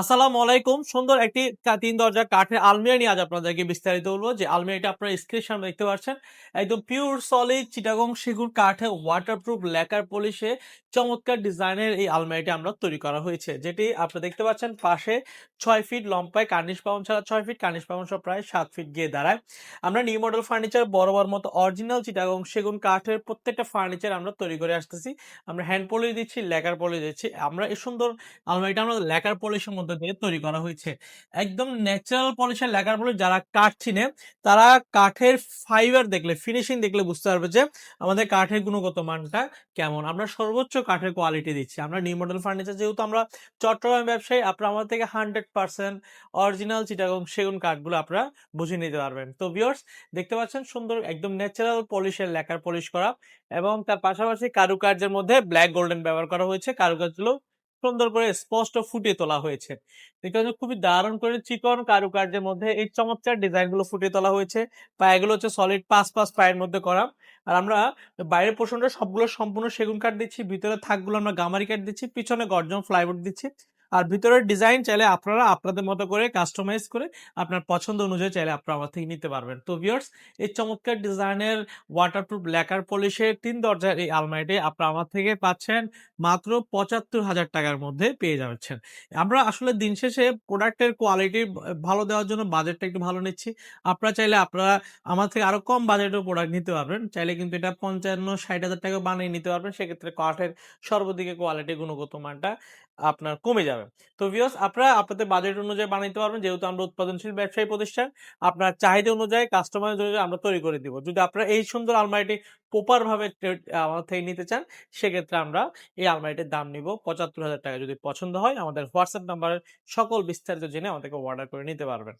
আসসালামু আলাইকুম। সুন্দর একটি কা ৩ দরজার কাঠের আলমিরা নিয়ে আজ আপনাদেরকে বিস্তারিত বলব যে আলমিরাটি আপনারা স্ক্রিনের সামনে দেখতে পাচ্ছেন। একদম পিওর সলিড চিটাগং সেগুন কাঠে ওয়াটারপ্রুফ ল্যাকার পলিশে চমৎকার ডিজাইনের এই আলমারিটি আমরা তৈরি করা হয়েছে। যেটি আপনারা দেখতে পাচ্ছেন পাশে ৬ ফিট লম্বায় কার্নিশ পাউন্ড ছাড়া ৬ ফিট, কার্নিশ পাউন্ড সহ প্রায় ৭ ফিট গিয়ে দাঁড়ায়। আমরা নিউ মডেল ফার্নিচার বরাবর মতো অরিজিনাল চিটাগং সেগুন কাঠের প্রত্যেকটা ফার্নিচার আমরা তৈরি করে আসতেছি। আমরা হ্যান্ড পলিশ দিচ্ছি, লেকার পলিশ দিচ্ছি। আমরা এই সুন্দর আলমারিটা আমরা ল্যাকার পলিশের দিয়ে তৈরি করা হয়েছে। একদম ন্যাচারাল পলিশের লেখার পলিশ যারা কাঠ চিনে তারা কাঠের ফাইবার দেখলে, ফিনিশিং দেখলে বুঝতে পারবে যে আমাদের কাঠের গুণগত মানটা কেমন। আমরা সর্বোচ্চ কাঠের কোয়ালিটি দিচ্ছি। আমরা নিউ মডেল ফার্নিচার যেহেতু আমরা চট্টগ্রাম ব্যবসায়ী আপনারা আমাদের থেকে 100% অরিজিনাল চিটাগং সেগুন কাঠগুলো আপনারা বুঝে নিতে পারবেন। তো ভিউয়ার্স দেখতে পাচ্ছেন সুন্দর একদম ন্যাচারাল পলিশের লেখার পলিশ করা এবং তার পাশাপাশি কারুকার্যের মধ্যে ব্ল্যাক গোল্ডেন ব্যবহার করা হয়েছে। কারুকার্যগুলো সুন্দর করে স্পষ্ট ফুটিয়ে তোলা হয়েছে। দেখতে পাচ্ছেন খুবই দারুণ করে চিকন কারুকার্যের মধ্যে এই চমৎকার ডিজাইনগুলো ফুটিয়ে তোলা হয়েছে। পায়েগুলো হচ্ছে সলিড ৫, ৫ পায়ের মধ্যে করা। আর আমরা বাইরের পোর্শনটা সবগুলো সম্পূর্ণ সেগুন কাঠ দিচ্ছি। ভিতরে থাকগুলো আমরা গামারি কাঠ দিচ্ছি। পিছনে গর্জন ফ্লাইউড দিচ্ছি। আর ভিতরের ডিজাইন চাইলে আপনারা আপনাদের মতো করে কাস্টমাইজ করে আপনার পছন্দ অনুযায়ী চাইলে আপনারা আমার থেকে নিতে পারবেন। তো ভিউয়ার্স এই চমৎকার ডিজাইনের ওয়াটারপ্রুফ ল্যাকার পলিশের তিন দরজার এই আলমারিটি আপনারা আমার থেকে পাচ্ছেন মাত্র ৳৭৫,০০০ টাকার মধ্যে পেয়ে যাচ্ছেন। আমরা আসলে দিন শেষে প্রোডাক্টের কোয়ালিটি ভালো দেওয়ার জন্য বাজেটটা একটু ভালো নিচ্ছি। আপনারা চাইলে আপনারা আমার থেকে আরও কম বাজেটেও প্রোডাক্ট নিতে পারবেন। চাইলে কিন্তু এটা পঞ্চান্ন ষাট হাজার টাকা বানিয়ে নিতে পারবেন। সেক্ষেত্রে কাঠের সর্বদিকে কোয়ালিটি গুণগত মানটা আপনার কমে যাবে। তো ভিউস আপনারা আপনাদের বাজেট অনুযায়ী বানাইতে পারবেন। যেহেতু আমরা উৎপাদনশীল ব্যবসায়ী প্রতিষ্ঠান, আপনার চাহিদা অনুযায়ী কাস্টমার অনুযায়ী আমরা তৈরি করে দিব। যদি আপনারা এই সুন্দর আলমারিটি প্রপার ভাবে টে আমার থেকে নিতে চান, সেক্ষেত্রে আমরা এই আলমারিটির দাম নিব ৳৭৫,০০০ টাকা। যদি পছন্দ হয় আমাদের হোয়াটসঅ্যাপ নাম্বারের সকল বিস্তারিত জেনে আমাদেরকে অর্ডার করে নিতে পারবেন।